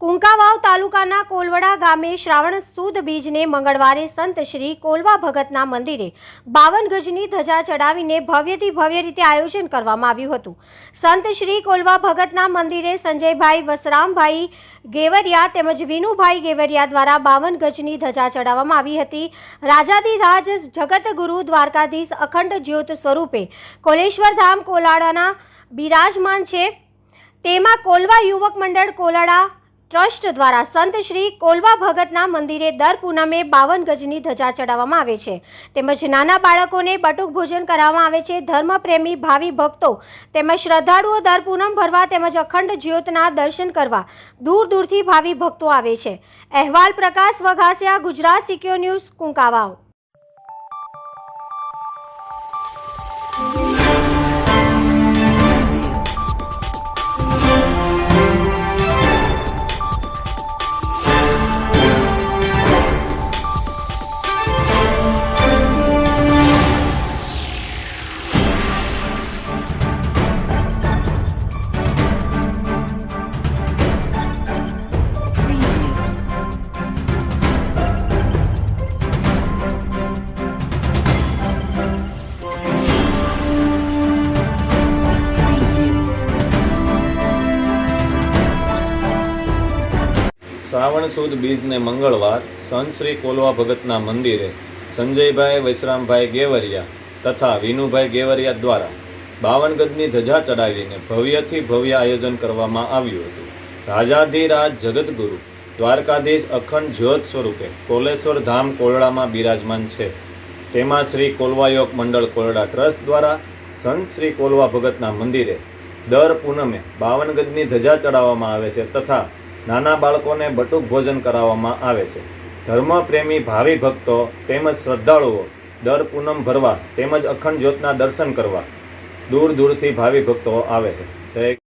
કુંકાવાવ તાલુકાના કોલવડા ગામે શ્રાવણ સુદ બીજને મંગળવારે સંત શ્રી કોલવા ભગતના મંદિરે બાવન ગજની ધજા ચડાવીને ભવ્યથી ભવ્ય રીતે આયોજન કરવામાં આવ્યું હતું. સંત શ્રી કોલવા ભગતના મંદિરે સંજયભાઈ વસરામભાઈ ગેવરિયા તેમજ વિનુભાઈ ગેવરિયા દ્વારા બાવન ગજની ધજા ચડાવવામાં આવી હતી. રાજાધિરાજ જગતગુરુ દ્વારકાધીશ અખંડ જ્યોત સ્વરૂપે કોલેશ્વર ધામ કોલાડાના બિરાજમાન છે. તેમાં કોલવા યુવક મંડળ કોલાડા ટ્રસ્ટ દ્વારા સંત શ્રી કોલવા ભગતના મંદિરે દર પૂનમે બાવન ગજની ધજા ચડાવવામાં આવે છે. તેમજ નાના બાળકોને બટુક ભોજન કરાવવામાં આવે છે. ધર્મપ્રેમી, ભાવિ ભક્તો તેમજ શ્રદ્ધાળુઓ દર પૂનમ ભરવા તેમજ અખંડ જ્યોતના દર્શન કરવા દૂર દૂરથી ભાવિ ભક્તો આવે છે. અહેવાલ પ્રકાશ વઘાસિયા, ગુજરાત સિક્યોર ન્યૂઝ, કુંકાવાવ. શ્રાવણ સુદ બીજને મંગળવાર સંત શ્રી કોલવા ભગતના મંદિરે સંજયભાઈ વૈશ્રામભાઈ ગેવરિયા તથા વિનુભાઈ ગેવરિયા દ્વારા બાવન ગજની ધજા ચડાવીને ભવ્યથી ભવ્ય આયોજન કરવામાં આવ્યું હતું. રાજાધિરાજ જગતગુરુ દ્વારકાધીશ અખંડ જ્યોત સ્વરૂપે કોલેશ્વર ધામ કોરડામાં બિરાજમાન છે. તેમાં શ્રી કોલવાયોગ મંડળ કોરડા ટ્રસ્ટ દ્વારા સંત શ્રી કોલવા ભગતના મંદિરે દર પૂનમે બાવન ગજની ધજા ચડાવવામાં આવે છે તથા નાના બાળકોને બટુક ભોજન કરાવવામાં આવે છે. ધર્મપ્રેમી ભાવિ ભક્તો તેમજ શ્રદ્ધાળુઓ દર પૂનમ ભરવા તેમજ અખંડ જ્યોતના દર્શન કરવા દૂર દૂરથી ભાવિ ભક્તો આવે છે.